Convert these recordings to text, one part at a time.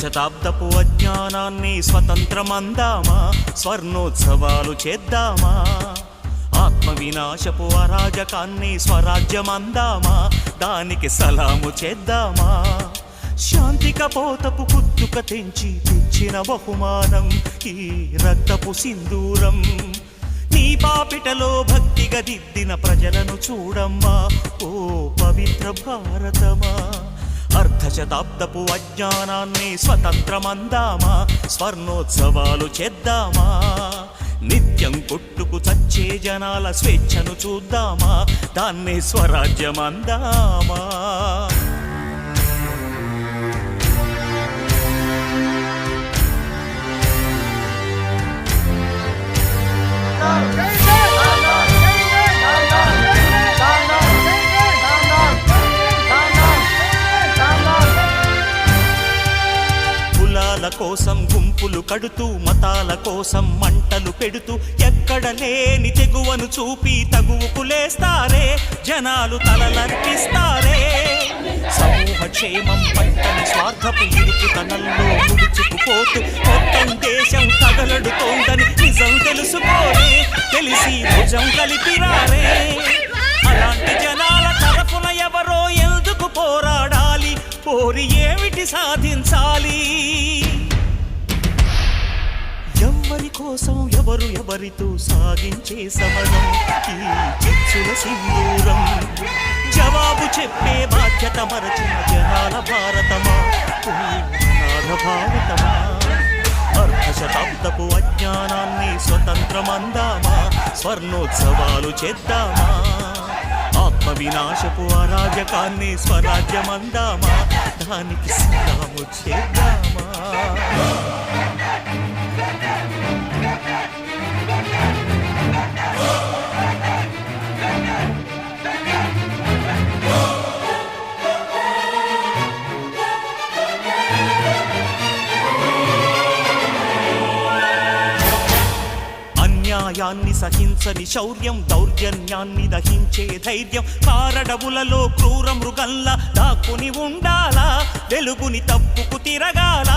శతాబ్దపు అజ్ఞానాన్ని స్వతంత్రమందామా? స్వర్ణోత్సవాలు చేద్దామా? ఆత్మ వినాశపు అరాజకాన్ని స్వరాజ్యమందామా? దానికి సలాము చేద్దామా? శాంతి కపోతపు కుత్తుక తెంచి తెచ్చిన బహుమానం ఈ రక్తపు సింధూరం. నీ పాపిటలో భక్తిగా దిద్దిన ప్రజలను చూడమ్మా ఓ పవిత్ర భారతమా? అర్ధశతాబ్దపు అజ్ఞానాన్ని స్వతంత్రమందామా? స్వర్ణోత్సవాలు చేద్దామా? నిత్యం కొట్టుకు చచ్చే జనాల స్వేచ్ఛను చూద్దామా? దాన్ని స్వరాజ్యమందామా? కోసం గుంపులు కడుతూ మతాల కోసం మంటలు పెడుతూ ఎక్కడ లేని తెగువను చూపి తగువుకులేస్తారే జనాలు తలలర్పిస్తారే. సమూహ క్షేమం పట్టని స్వార్థపు ఇరుకు తనల్లో ముడుచుకుపోతూ మొత్తం దేశం తగలడుతోందని నిజం తెలుసుకోరే తెలిసి భుజం కలిపిరారే. అలాంటి జనాల తరపున ఎవరో ఎందుకు పోరాడాలి పోరి ఏమిటి సాధించాలి? ఎవరి కోసం ఎవరు ఎవరితో సాగించే సమరం? ఈ చిచ్చుల సింధూరం. జవాబు చెప్పే బాధ్యత మరచిన జనాల భారతమా? ఓ భారతమా? అర్ధశతాబ్దపు అజ్ఞానాన్ని స్వతంత్రమందామా? స్వర్ణోత్సవాలు చేద్దామా? ఆత్మ వినాశపు అరాజకాన్ని స్వరాజ్యమందామా? దానికి సిద్ధాము చేద్దామా? అన్యాయాన్ని సహించని శౌర్యం దౌర్జన్యాన్ని దహించే ధైర్యం. కారడవులలో క్రూర మృగల్లా దాక్కుని ఉండాలా? వెలుగుని తప్పుకు తిరగాల?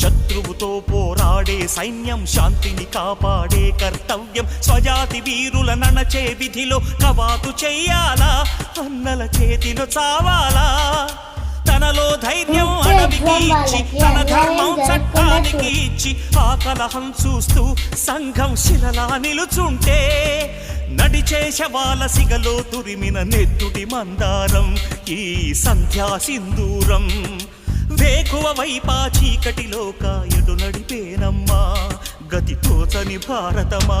శత్రువుతో పోరాడే సైన్యం శాంతిని కాపాడే కర్తవ్యం. స్వజాతి వీరుల ననచే విధిలో కవాతు చెయ్యాలా అన్నల చేతిలో చావాలా? తనలో ధైర్యం అడవికి ఇచ్చి తన ధర్మం చట్టానికి ఇచ్చి ఆ కలహం చూస్తూ సంఘం శిలలా నిలుచుంటే నడిచే శవాల సిగలో తురిమిన నెత్తుటి మందారం ఈ సంధ్యా సింధూరం. వేకువ వైపా చీకటిలో కాయడు నడిపేనమ్మా? గతి తోచని భారతమా?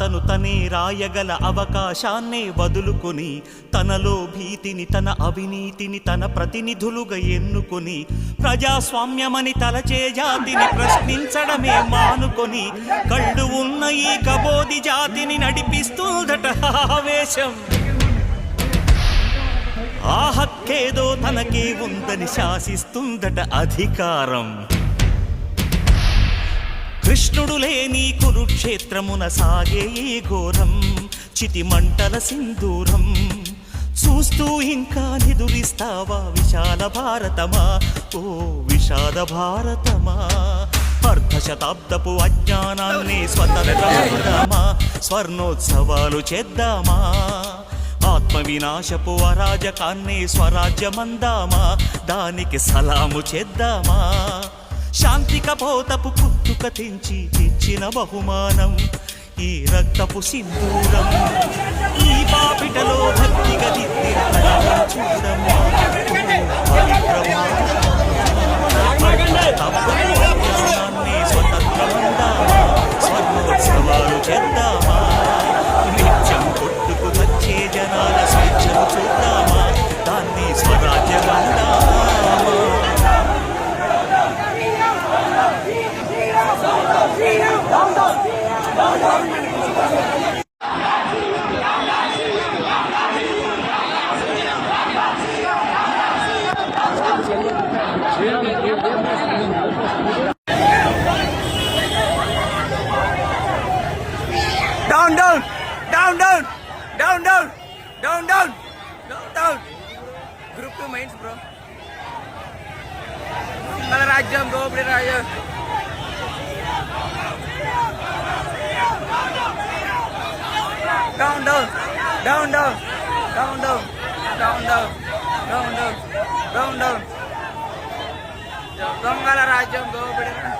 తను తనే రాయగల అవకాశాన్నే వదులుకొని తనలో భీతిని తన అవినీతిని తన ప్రతినిధులుగా ఎన్నుకొని ప్రజాస్వామ్యమని తలచే జాతిని ప్రశ్నించడమే మానుకొని కళ్ళు ఉన్న ఈ కబోది జాతిని నడిపిస్తుందట ఆవేశం. ఆ హక్కేదో తనకే ఉందని శాసిస్తుందట అధికారం. కృష్ణుడు లేని కురుక్షేత్రమున సాగే ఈ ఘోరం చితిమంటల సింధూరం. చూస్తూ ఇంకా నిదురిస్తావా విశాల భారతమా? ఓ విషాద భారతమా? అర్ధ శతాబ్దపు అజ్ఞానాన్ని స్వతంత్రమా స్వర్ణోత్సవాలు చేద్దామా? ఆత్మ వినాశపు అరాజకాన్ని స్వరాజ్యమందామా? దానికి సలాము చేద్దామా? శాంతిక పోతపు పుట్టుక తెంచి తెచ్చిన బహుమానం ఈ రక్తపు సింధూరం ఈ పాపిటలో భక్తిగా దిద్దిన Down down. Down down. Down down. Down down. Down down. Group 2 mains, bro. Malarajan go Briraya. Down down. Down down. Down down. Down down. Down down. Down down. Dongalarajan go Briraya.